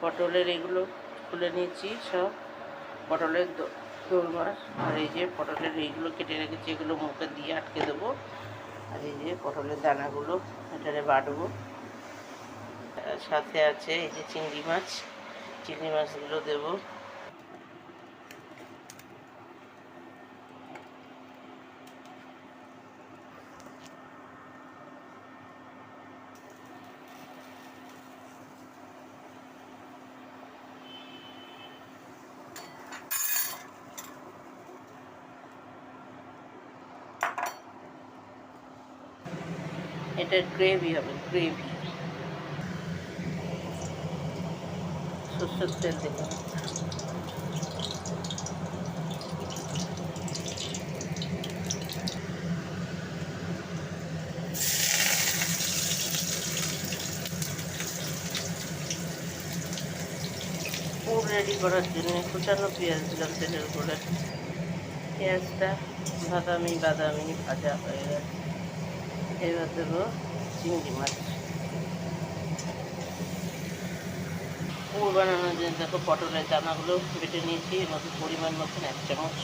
পটলের এগুলো খুলে নিয়েছি সব। পটলের দোল মাছ আর এই যে পটলের এইগুলো কেটে রেখেছি, এগুলো মুখে দিয়ে আটকে দেবো। আর এই যে পটলের দানাগুলো এটারে বাটবো। সাথে আছে এই যে চিংড়ি মাছ। চিংড়ি মাছগুলো দেবো। এটা গ্রেভি হবে গ্রেভি সরষের তেল দেবো। রেডি করার জন্য কুচানো পেঁয়াজ দিলাম তেলের উপরে। পেঁয়াজটা বাদামি বাদামি ভাজা হয়ে গেছে। এবার দেবো চিংড়ি মাছ পুর বানানোর জন্য দেখো পটলের দানাগুলো বেটে নিয়েছি এর মধ্যে পরিমাণ মতন এক চামচ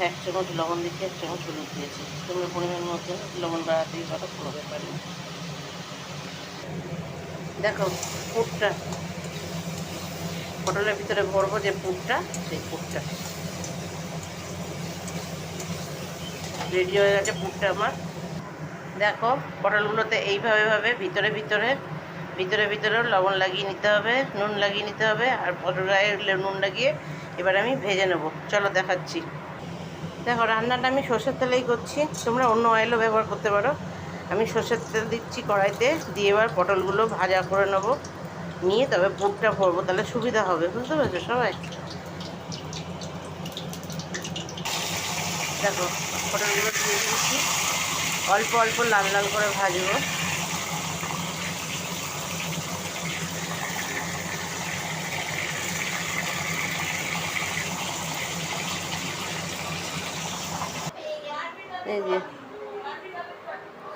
এক চামচ লবণ দিয়েছি এক চামচ হলুদ দিয়েছি তোমরা পরিমাণ মতন লবণ বাড়াতেই পারো কোনো ব্যাপার নেই দেখো পুরটা পটলের ভিতরে ভরবো যে পুরটা সেই পুরটা রেডি হয়ে গেছে পুরটা আমার। দেখো, পটলগুলোতে এইভাবে ভাবে ভিতরে ভিতরে ভিতরে ভিতরেও লবণ লাগিয়ে নিতে হবে, নুন লাগিয়ে নিতে হবে, আর পটল গায়ে নুন লাগিয়ে এবার আমি ভেজে নেব। চলো দেখাচ্ছি। দেখো, রান্নাটা আমি সর্ষের তেলেই করছি। তোমরা অন্য অয়েলও ব্যবহার করতে পারো। আমি সর্ষের তেল দিচ্ছি কড়াইতে, দিয়ে এবার পটলগুলো ভাজা করে নেব। নিয়ে তবে পুরটা ভরবো, তাহলে সুবিধা হবে, বুঝতে পেরেছ সবাই? দেখো, পটলগুলো দিয়ে দিচ্ছি অল্প অল্প লাল লাল করে ভাজবো। এই যে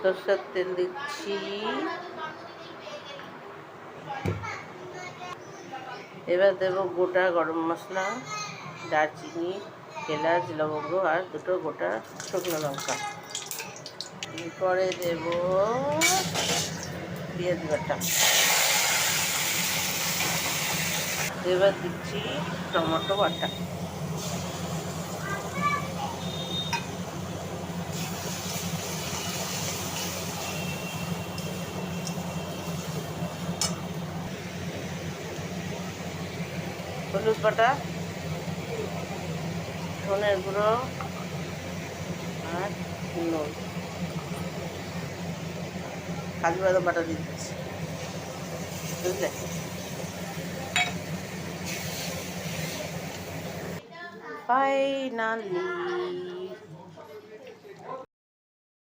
সরষের তেল দিচ্ছি। এবার দেবো গোটা গরম মশলা, দারচিনি এলাচ, লবঙ্গ আর দুটো গোটা শুকনো লঙ্কা। এরপরে দেব পেঁয়াজ বাটা। এবার দিচ্ছি টমেটো বাটা। হলুদ বাটা। ধনের গুঁড়ো আর নুন কাজু বাদাম বাটা দিয়ে দিচ্ছি। বুঝলে? ফাইনালি